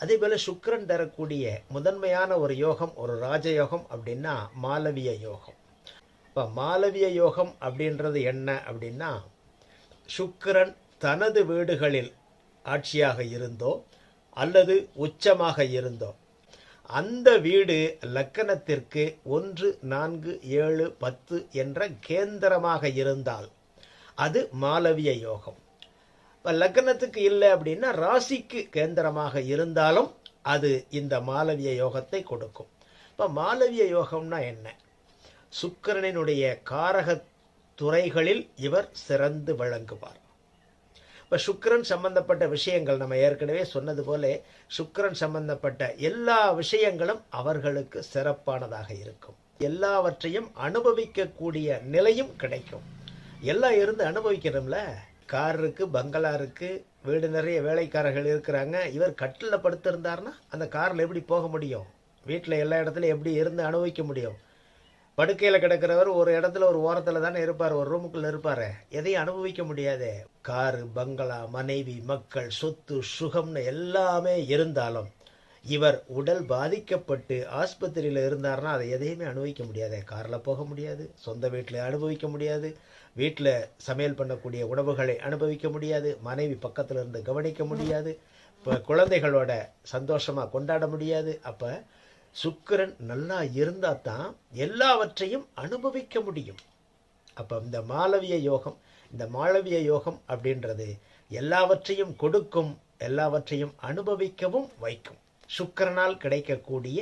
அதே போல் சுக்கிரன் தரக்கூடிய முதன்மையான ஒரு யோகம் ஒரு ராஜயோகம் அப்படின்னா மாலவிய யோகம். இப்போ மாலவிய யோகம் அப்படின்றது என்ன அப்படின்னா சுக்கரன் தனது வீடுகளில் ஆட்சியாக இருந்தோ அல்லது உச்சமாக இருந்தோ அந்த வீடு லக்கணத்திற்கு ஒன்று நான்கு ஏழு பத்து என்ற கேந்திரமாக இருந்தால் அது மாலவிய யோகம். இப்போ லக்னத்துக்கு இல்லை அப்படின்னா ராசிக்கு கேந்திரமாக இருந்தாலும் அது இந்த மாலவிய யோகத்தை கொடுக்கும். இப்போ மாலவிய யோகம்னா என்ன? சுக்கிரனினுடைய காரக துறைகளில் இவர் சிறந்து விளங்குவார். இப்போ சுக்கிரன் சம்பந்தப்பட்ட விஷயங்கள் நம்ம ஏற்கனவே சொன்னது போல சுக்கிரன் சம்பந்தப்பட்ட எல்லா விஷயங்களும் அவர்களுக்கு சிறப்பானதாக இருக்கும். எல்லாவற்றையும் அனுபவிக்கக்கூடிய நிலையும் கிடைக்கும். எல்லாம் இருந்து அனுபவிக்கிறோம்ல கார் இருக்கு பங்களா இருக்கு வீடு நிறைய வேலைக்காரர்கள் இருக்கிறாங்க. இவர் கட்டில் படுத்திருந்தாருன்னா அந்த காரில் எப்படி போக முடியும்? வீட்டில் எல்லா இடத்துலையும் எப்படி இருந்து அனுபவிக்க முடியும்? படுக்கையில் கிடக்கிறவர் ஒரு இடத்துல ஒரு ஓரத்தில் தானே இருப்பார் ஒரு ரூமுக்குள்ளே இருப்பார். எதையும் அனுபவிக்க முடியாது. காரு பங்களா மனைவி மக்கள் சொத்து சுகம்னு எல்லாமே இருந்தாலும் இவர் உடல் பாதிக்கப்பட்டு ஆஸ்பத்திரியில் இருந்தார்னா அதை எதையுமே அனுபவிக்க முடியாது. காரில் போக முடியாது சொந்த வீட்டில் அனுபவிக்க முடியாது வீட்டில் சமையல் பண்ணக்கூடிய உணவுகளை அனுபவிக்க முடியாது மனைவி பக்கத்தில் இருந்து கவனிக்க முடியாது இப்போ குழந்தைகளோட சந்தோஷமாக கொண்டாட முடியாது. அப்போ சுக்கிரன் நல்லா இருந்தால் தான் எல்லாவற்றையும் அனுபவிக்க முடியும். அப்போ இந்த மாளவிய யோகம் இந்த மாளவிய யோகம் அப்படின்றது எல்லாவற்றையும் கொடுக்கும் எல்லாவற்றையும் அனுபவிக்கவும் வைக்கும். சுக்கரனால் கிடைக்கக்கூடிய